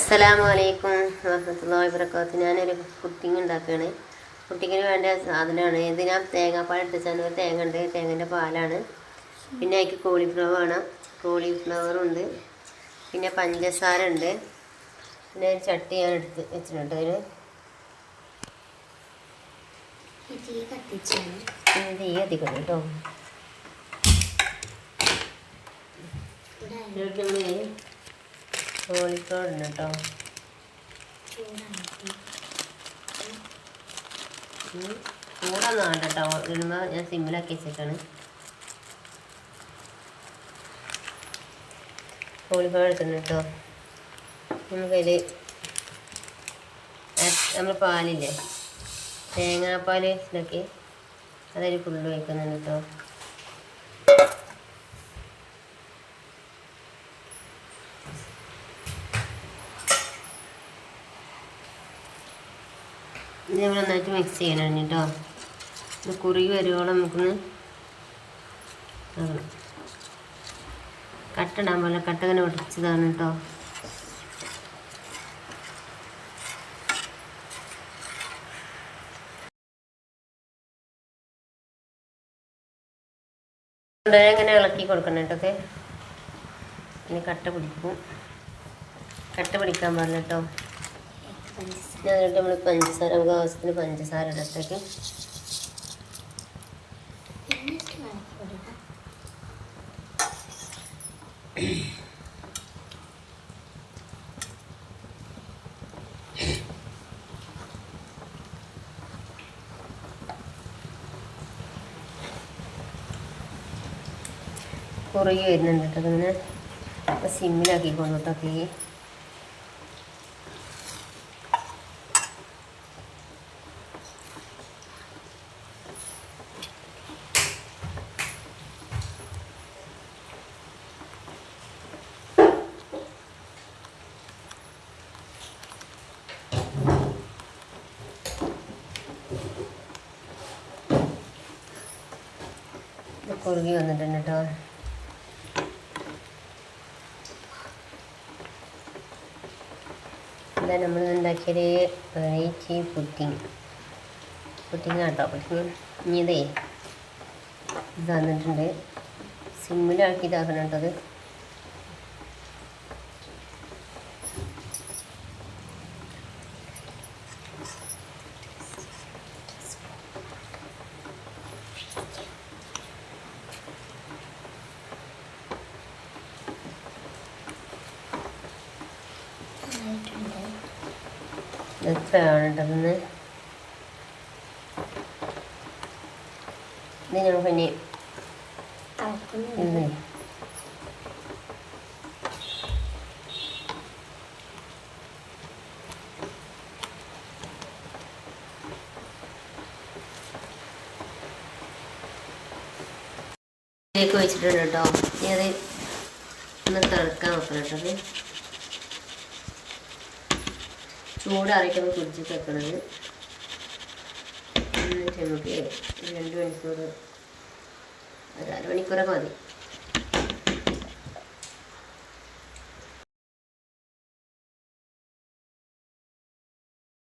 അസ്സലാമു അലൈക്കും വറഹ്മത്തുള്ളാഹി വബറകാത്ത് ഞാനൊരു കുട്ടിങ് ഉണ്ടാക്കുകയാണ് കുട്ടിങ്ങിന് വേണ്ട സാധനമാണ്. ഇത് ഞാൻ തേങ്ങാപ്പാൽ ഇട്ടിച്ചാണ്. ഒരു തേങ്ങ ഉണ്ട്. തേങ്ങന്റെ പാലാണ്. പിന്നെ അതിക്ക് കോളിഫ്ലവർ വേണം. കോളിഫ്ലവറുണ്ട് പിന്നെ പഞ്ചസാര ഉണ്ട്. പിന്നെ ഒരു ചട്ടി ഞാൻ എടുത്ത് വെച്ചിട്ടുണ്ട്. ഒരു തീ കത്തിക്കണം കേട്ടോ. ഉണ്ട് കേട്ടോ. ചൂടൊന്നും വേണ്ട കേട്ടോ. ഇടുമ്പോൾ ഞാൻ സിമ്മിലാക്കി വെച്ചിട്ടാണ് കോളിഫ്ലവർ എടുത്തിട്ടുണ്ട് കേട്ടോ. നമുക്കതിൽ നമ്മൾ പാലില്ലേ? തേങ്ങാപ്പാൽ ഇതൊക്കെ അതൊരു ഫുള്ള് വയ്ക്കുന്നുണ്ട് കേട്ടോ. ഇത് നമ്മൾ നന്നായിട്ട് മിക്സ് ചെയ്യണം കേട്ടോ ഇത് കുറുകി വരുവോളം നമുക്കൊന്ന് കട്ടിടാൻ പോലെ കട്ട ഇങ്ങനെ ഒടിച്ചതാണ് കേട്ടോ ഇങ്ങനെ ഇളക്കി കൊടുക്കണം കേട്ടോ ഇനി കട്ട പിടിക്കും. കട്ട പിടിക്കാൻ പാടില്ല കേട്ടോ എന്നിട്ട് നമ്മൾ പഞ്ചസാര. നമുക്ക് ആവശ്യത്തിന് പഞ്ചസാര ഇടത്തേക്ക്. കുറുകി വരുന്നുണ്ട് കേട്ടോ. അങ്ങനെ സിമ്മിലാക്കി കൊണ്ടിട്ടൊക്കെ കുറുകി വന്നിട്ടുണ്ട് കേട്ടോ. എന്താ നമ്മൾ ഉണ്ടാക്കിയത് വെറൈറ്റി പുട്ടിങ് പുട്ടിങ് കേട്ടോ പുട്ടിങ് ഇനിയതേ ഇത് തന്നിട്ടുണ്ട് സിമ്മിലാക്കി ഇതാക്കണം കേട്ടോ അത്. കേട്ടതെന്ന് ഇത് നമുക്ക് ഇനി തിളക്കുന്നുണ്ട് ഇത് ഇതിലേക്ക് വെച്ചിട്ടുണ്ട് കേട്ടോ. ഇനി അത് ഒന്ന് തിളക്കാൻ വെക്കണം കേട്ടോ. ചൂടാറിയിട്ടാണ് ഫ്രിഡ്ജിൽ വെക്കണത്. എന്നിട്ട് നമുക്ക് രണ്ട് മണിക്കൂർ ഒരു അരമണിക്കൂറൊക്കെ മതി.